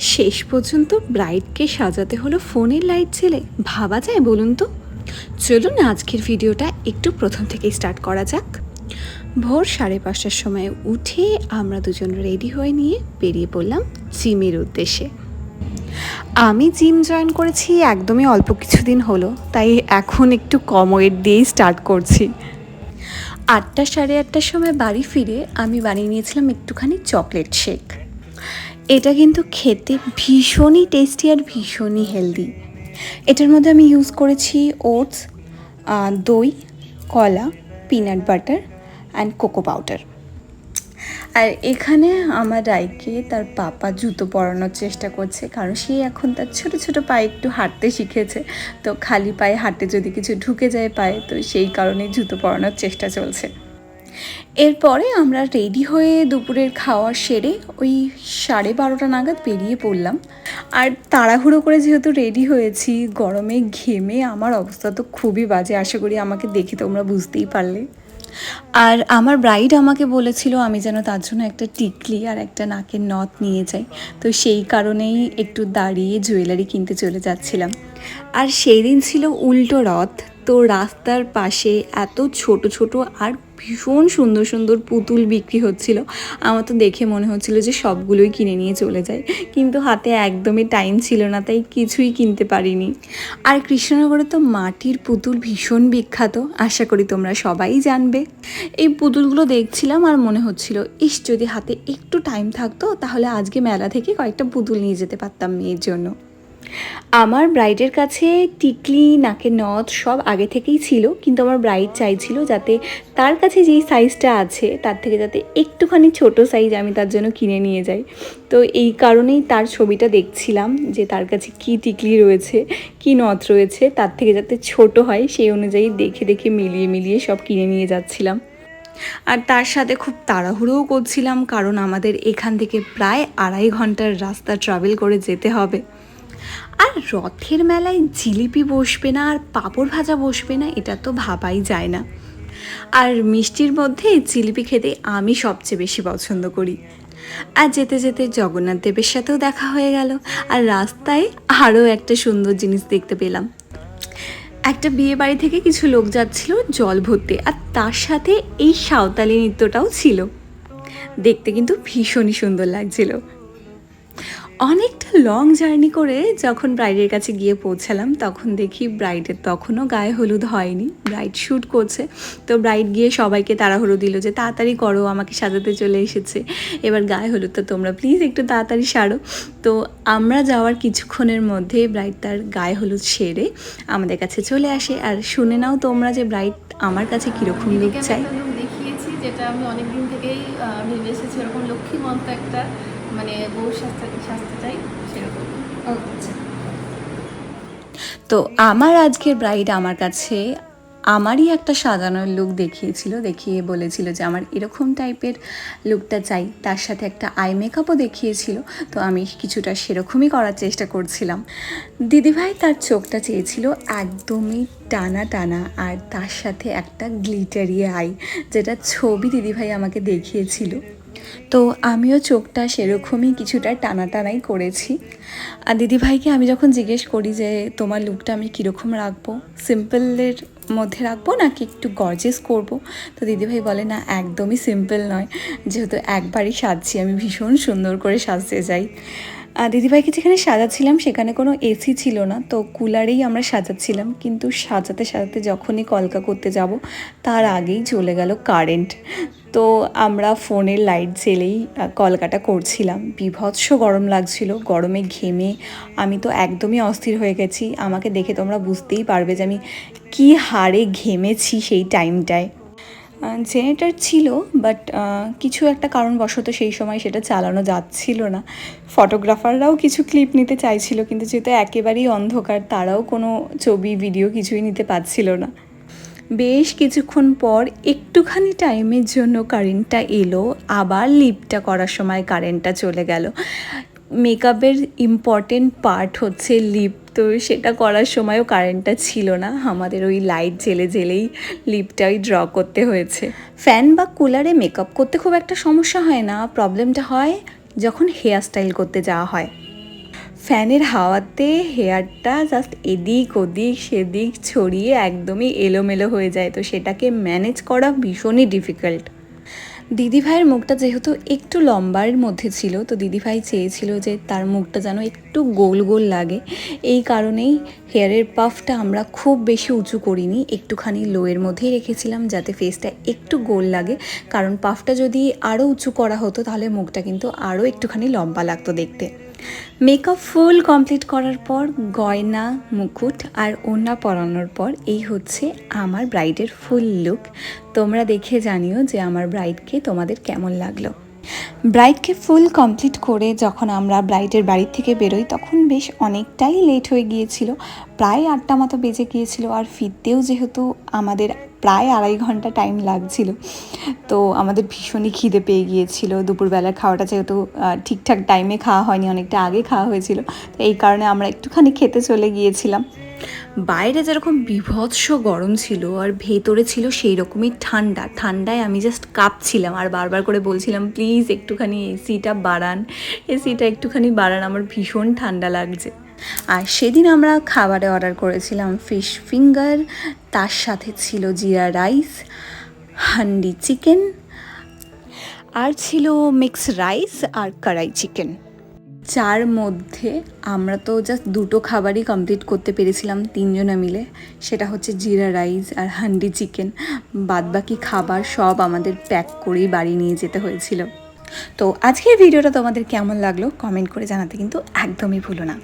শেষ পর্যন্ত ব্রাইডকে সাজাতে হলো ফোনের লাইট ছেলে ভাবা যায় বলুন তো? চলুন আজকের ভিডিওটা একটু প্রথম থেকেই স্টার্ট করা যাক। ভোর সাড়ে পাঁচটার সময় উঠে আমরা দুজন রেডি হয়ে নিয়ে বেরিয়ে পড়লাম জিমের উদ্দেশ্যে। আমি জিম জয়েন করেছি একদমই অল্প কিছুদিন হলো, তাই এখন একটু কম ওয়েট দিয়েই স্টার্ট করছি। আটটা সাড়ে আটটার সময় বাড়ি ফিরে আমি বানিয়ে নিয়েছিলাম একটুখানি চকলেট শেক। এটা কিন্তু খেতে ভীষণই টেস্টি আর ভীষণই হেলদি এটার মধ্যে আমি ইউজ করেছি ওটস দই, কলা peanut butter and cocoa powder আর এখানে আমার রায়কে তার পাপা জুতো পরানোর চেষ্টা করছে, কারণ সে এখন তার ছোট ছোট পায়ে একটু হাঁটতে শিখেছে। তো খালি পায়ে হাঁটতে যদি কিছু ঢুকে যায় পায়ে, তো সেই কারণে জুতো পরানোর চেষ্টা চলছে। এরপরে আমরা রেডি হয়ে দুপুরের খাওয়া সেরে ওই সাড়ে বারোটা নাগাদ বেরিয়ে পড়লাম। আর তাড়াহুড়ো করে যেহেতু রেডি হয়েছি, গরমে ঘেমে আমার অবস্থা তো খুবই বাজে, আশা করি আমাকে দেখে তোমরা বুঝতেই পারলে। আর আমার ব্রাইড আমাকে বলেছিল আমি যেন তার জন্য একটা টিকলি আর একটা নাকের নথ নিয়ে যাই। তো সেই কারণেই একটু দাঁড়িয়ে জুয়েলারি কিনতে চলে যাচ্ছিলাম। আর সেই দিন ছিল উল্টো রথ, তো রাস্তার পাশে এত ছোট ছোট আর ভীষণ সুন্দর সুন্দর পুতুল বিক্রি হচ্ছিল। আমার তো দেখে মনে হচ্ছিল যে সবগুলোই কিনে নিয়ে চলে যায়। কিন্তু হাতে একদমই টাইম ছিল না, তাই কিছুই কিনতে পারিনি। আর কৃষ্ণনগরে তো মাটির পুতুল ভীষণ বিখ্যাত, আশা করি তোমরা সবাই জানবে। এই পুতুলগুলো দেখছিলাম আর মনে হচ্ছিল, ইস, যদি হাতে একটু টাইম থাকতো, তাহলে আজকে মেলা থেকে কয়েকটা পুতুল নিয়ে যেতে পারতাম মেয়ের জন্য। আমার ব্রাইডের কাছে টিকলি, নাকের নথ সব আগে থেকেই ছিল, কিন্তু আমার ব্রাইড চাইছিল যাতে তার কাছে যেই সাইজটা আছে, তার থেকে যাতে একটুখানি ছোট সাইজ আমি তার জন্য কিনে নিয়ে যাই। তো এই কারণেই তার ছবিটা দেখছিলাম, যে তার কাছে কি টিকলি রয়েছে, কি নথ রয়েছে, তার থেকে যাতে ছোট হয়, সেই অনুযায়ী দেখে দেখে মিলিয়ে মিলিয়ে সব কিনে নিয়ে যাচ্ছিলাম। আর তার সাথে খুব তাড়াহুড়োও করছিলাম, কারণ আমাদের এখান থেকে প্রায় আড়াই ঘণ্টার রাস্তা ট্রাভেল করে যেতে হবে। আর রথের মেলায় জিলিপি বসবে না আর পাঁপড় ভাজা বসবে না, এটা তো ভাবাই যায় না। আর মিষ্টির মধ্যে জিলিপি খেতে আমি সবচেয়ে বেশি পছন্দ করি। আর যেতে যেতে জগন্নাথ দেবের সাথেও দেখা হয়ে গেল, আর রাস্তায় আরও একটা সুন্দর জিনিস দেখতে পেলাম। একটা বিয়ে বাড়ি থেকে কিছু লোক যাচ্ছিল জল ভরতে, আর তার সাথে এই সাঁওতালি নৃত্যটাও ছিল। দেখতে কিন্তু ভীষণই সুন্দর লাগছিল। অনেকটা লং জার্নি করে যখন ব্রাইডের কাছে গিয়ে পৌঁছালাম তখন দেখি ব্রাইডের তখনও গায়ে হলুদ হয়নি। ব্রাইড শ্যুট করছে। তো ব্রাইড গিয়ে সবাইকে তাড়াহুড়ো দিল যে তাড়াতাড়ি করো আমাকে সাজাতে চলে এসেছে। এবার গায়ে হলুদ তো তোমরা প্লিজ একটু তাড়াতাড়ি সারো। তো আমরা যাওয়ার কিছুক্ষণের মধ্যে ব্রাইড তার গায়ে হলুদ সেরে আমাদের কাছে চলে আসে। আর শুনে নাও তোমরা যে ব্রাইড আমার কাছে কীরকম লুক চাই দেখিয়েছি যেটা আমি অনেক দিন থেকেই ভেবে এসেছি। এরকম লক্ষ্মী লক্ষ্মীমন্ত একটা মানে বউ সাজতে সাজতে চাই সেরকম। তো আমার আজকের ব্রাইড আমার কাছে আমারই একটা সাজানোর লুক দেখিয়েছিল, দেখিয়ে বলেছিল যে আমার এরকম টাইপের লুকটা চাই। তার সাথে একটা আই মেকআপও দেখিয়েছিল, তো আমি কিছুটা সেরকমই করার চেষ্টা করছিলাম। দিদিভাই তার চোখটা চেয়েছিল একদমই টানা টানা, আর তার সাথে একটা গ্লিটারি আই যেটা ছবি দিদিভাই আমাকে দেখিয়েছিল। তো আমিও চোখটা সেরকমই কিছুটা টানা টানাই করেছি। আর দিদিভাইকে আমি যখন জিজ্ঞেস করি যে, তোমার লুকটা আমি কীরকম রাখব? সিম্পলের মধ্যে রাখব নাকি একটু গর্জেস করব? তো দিদিভাই বলে, না, একদমই সিম্পল নয়। যেহেতু একবারই সাজছি, আমি ভীষণ সুন্দর করে সাজতে যাই আর দিদিভাইকে যেখানে সাজাচ্ছিলাম সেখানে কোনো এসি ছিল না, তো কুলারেই আমরা সাজাচ্ছিলাম। কিন্তু সাজাতে সাজাতে যখনই কলকা করতে যাব, তার আগেই চলে গেল কারেন্ট তো আমরা ফোনের লাইট জেলেই কলকাটা করছিলাম। বিভৎস গরম লাগছিল, গরমে ঘেমে আমি তো একদমই অস্থির হয়ে গেছি। আমাকে দেখে তোমরা বুঝতেই পারবে যে আমি কী হারে ঘেমেছি সেই টাইমটায়। জেনারেটার ছিল, বাট কিছু একটা কারণবশত সেই সময় সেটা চালানো যাচ্ছিল না। ফটোগ্রাফাররাও কিছু ক্লিপ নিতে চাইছিল, কিন্তু যেহেতু একেবারেই অন্ধকার, তারাও কোনো ছবি, ভিডিও কিছুই নিতে পারছিল না। বেশ কিছুক্ষণ পর একটুখানি টাইমের জন্য কারেন্টটা এলো, আবার লিপটা করার সময় কারেন্টটা চলে গেল। মেকআপের ইম্পর্টেন্ট পার্ট হচ্ছে লিপ তো সেটা করার সময়ও কারেন্টটা ছিল না। আমাদের ওই লাইট জেলে জেলেই লিপটাই ড্র করতে হয়েছে। ফ্যান বা কুলারে মেকআপ করতে খুব একটা সমস্যা হয় না। প্রবলেমটা হয় যখন হেয়ার স্টাইল করতে যাওয়া হয়। ফ্যানের হাওয়াতে হেয়ারটা জাস্ট এদিক ওদিক, সেদিক ছড়িয়ে একদমই এলোমেলো হয়ে যায়। তো সেটাকে ম্যানেজ করা ভীষণই ডিফিকাল্ট দিদিভাইয়ের মুখটা যেহেতু একটু লম্বার মধ্যে ছিল, তো দিদিভাই চেয়েছিল যে তার মুখটা যেন একটু গোল গোল লাগে। এই কারণেই হেয়ারের পাফটা আমরা খুব বেশি উঁচু করিনি, একটুখানি লোয়ের মধ্যেই রেখেছিলাম যাতে ফেসটা একটু গোল লাগে। কারণ পাফটা যদি আরও উঁচু করা হতো, তাহলে মুখটা কিন্তু আরও একটুখানি লম্বা লাগতো দেখতে। মেকআপ ফুল কমপ্লিট করার পর গয়না, মুকুট আর ওনা পরানোর পর এই হচ্ছে আমার ব্রাইডের ফুল লুক তোমরা দেখে জানিও যে আমার ব্রাইডকে তোমাদের কেমন লাগল। ব্রাইডকে ফুল কমপ্লিট করে যখন আমরা ব্রাইডের বাড়ির থেকে বেরোই, তখন বেশ অনেকটাই লেট হয়ে গিয়েছিল। প্রায় আটটা মতো বেজে গিয়েছিল আর ফিরতেও যেহেতু আমাদের প্রায় আড়াই ঘণ্টা টাইম লাগছিল, তো আমাদের ভীষণই খিদে পেয়ে গিয়েছিল। দুপুরবেলার খাওয়াটা যেহেতু ঠিকঠাক টাইমে খাওয়া হয়নি, অনেকটা আগে খাওয়া হয়েছিল, তো এই কারণে আমরা একটুখানি খেতে চলে গিয়েছিলাম। বাইরে যেরকম বিভৎস গরম ছিল আর ভেতরে ছিল সেই রকমই ঠান্ডা, ঠান্ডায় আমি জাস্ট কাঁপছিলাম আর বারবার করে বলছিলাম প্লিজ একটুখানি এসিটা বাড়ান এসিটা একটুখানি বাড়ান, আমার ভীষণ ঠান্ডা লাগছে। আর সেদিন আমরা খাবারে অর্ডার করেছিলাম ফিশ ফিঙ্গার তার সাথে ছিল জিরা রাইস হান্ডি চিকেন আর ছিল মিক্স রাইস আর কড়াই চিকেন যার মধ্যে আমরা তো জাস্ট দুটো খাবারই কমপ্লিট করতে পেরেছিলাম তিনজনে মিলে। সেটা হচ্ছে জিরা রাইস আর হান্ডি চিকেন। বাদবাকি খাবার সব আমাদের প্যাক করেই বাড়ি নিয়ে যেতে হয়েছিল। তো আজকের ভিডিওটা তোমাদের কেমন লাগল কমেন্ট করে জানাতে কিন্তু একদমই ভুলো না।